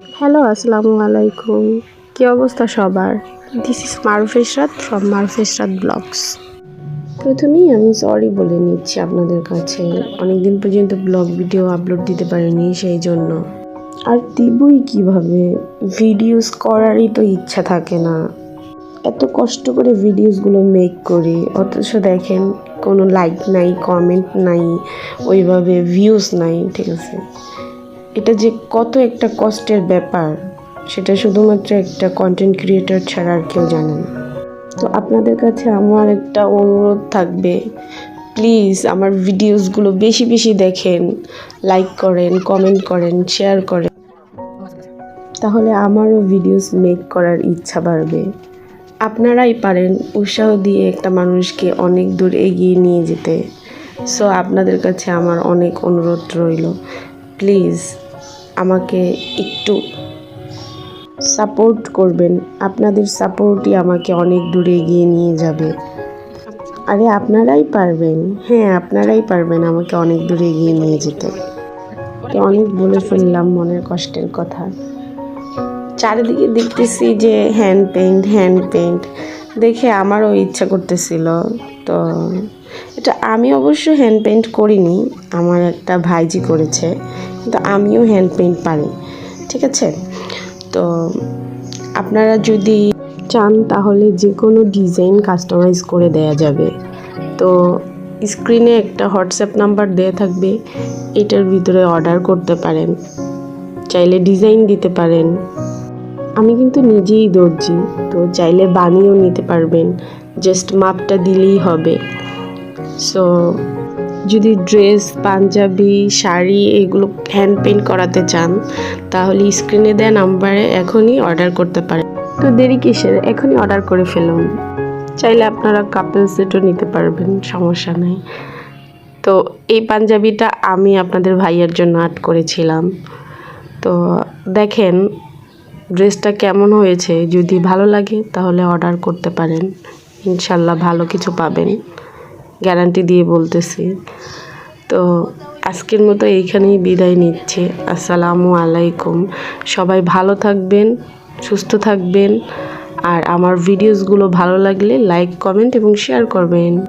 Hello, আসসালামু আলাইকুম। কি অবস্থা সবার? This is Maruf from Maruf blogs প্রথমেই আমি সরি বলে নিচ্ছি আপনাদের কাছে। অনেকদিন পর্যন্ত ব্লগ ভিডিও আপলোড দিতে পারিনি, সেই জন্য। আর দিবই কীভাবে? ভিডিওস করারই তো ইচ্ছা থাকে না। এত কষ্ট করে ভিডিওসগুলো মেক করি। অথচ দেখেন, কোনো লাইক নাই কমেন্ট নাই, ওইভাবে ভিউজ নাই, ঠিক আছে? এটা যে কত একটা কষ্টের ব্যাপার, সেটা শুধুমাত্র একটা কন্টেন্ট ক্রিয়েটর ছাড়া আর কেউ জানে না। তো আপনাদের কাছে আমার একটা অনুরোধ থাকবে প্লিজ আমার ভিডিওসগুলো বেশি বেশি দেখেন লাইক করেন কমেন্ট করেন শেয়ার করেন। তাহলে আমারও ভিডিওস মেক করার ইচ্ছা বাড়বে। আপনারাই পারেন উৎসাহ দিয়ে একটা মানুষকে অনেক দূর এগিয়ে নিয়ে যেতে। সো আপনাদের কাছে আমার অনেক অনুরোধ রইল। প্লিজ আমাকে একটু সাপোর্ট করবেন। আপনাদের সাপোর্টই আমাকে অনেক দূরে এগিয়ে নিয়ে যাবে। আরে, আপনারাই পারবেন। হ্যাঁ আপনারাই পারবেন আমাকে অনেক দূরে এগিয়ে নিয়ে যেতে। অনেক বলে ফেললাম মনের কষ্টের কথা। চারিদিকে দেখতেছি যে হ্যান্ড পেন্ট হ্যান্ড পেন্ট দেখে আমারও ইচ্ছা করতেছিল। তো এটা আমি অবশ্য হ্যান্ড পেন্ট করিনি, আমার একটা ভাইজি করেছে, কিন্তু আমিও হ্যান্ড পেন্ট পারি, ঠিক আছে? তো আপনারা যদি চান তাহলে যে কোনো ডিজাইন কাস্টমাইজ করে দেয়া যাবে। তো স্ক্রিনে একটা হোয়াটসঅ্যাপ নাম্বার দেওয়া থাকবে, এটার ভিতরে অর্ডার করতে পারেন, চাইলে ডিজাইন দিতে পারেন। আমি কিন্তু নিজেই দর্জি তো চাইলে বানিয়েও নিতে পারবেন জাস্ট মাপটা দিলেই হবে। সো যদি ড্রেস পাঞ্জাবি, শাড়ি এগুলো হ্যান্ড পেন্ট করাতে চান, তাহলে স্ক্রিনে দেওয়া নাম্বারে এখনই অর্ডার করতে পারেন। তো দেরি কিসের? এখনই অর্ডার করে ফেলুন। চাইলে আপনারা কাপেল সেটও নিতে পারবেন, সমস্যা নেই। তো এই পাঞ্জাবিটা আমি আপনাদের ভাইয়ের জন্য আর্ট করেছিলাম। তো দেখেন ড্রেসটা কেমন হয়েছে? যদি ভালো লাগে, তাহলে অর্ডার করতে পারেন। ইনশাল্লাহ ভালো কিছু পাবেন। গ্যারান্টি দিয়ে বলতেছি। তো আজকের মতো এইখানেই বিদায় নিচ্ছে। আসসালামু আলাইকুম। সবাই ভালো থাকবেন, সুস্থ থাকবেন। আর আমার ভিডিওসগুলো ভালো লাগলে লাইক কমেন্ট এবং শেয়ার করবেন।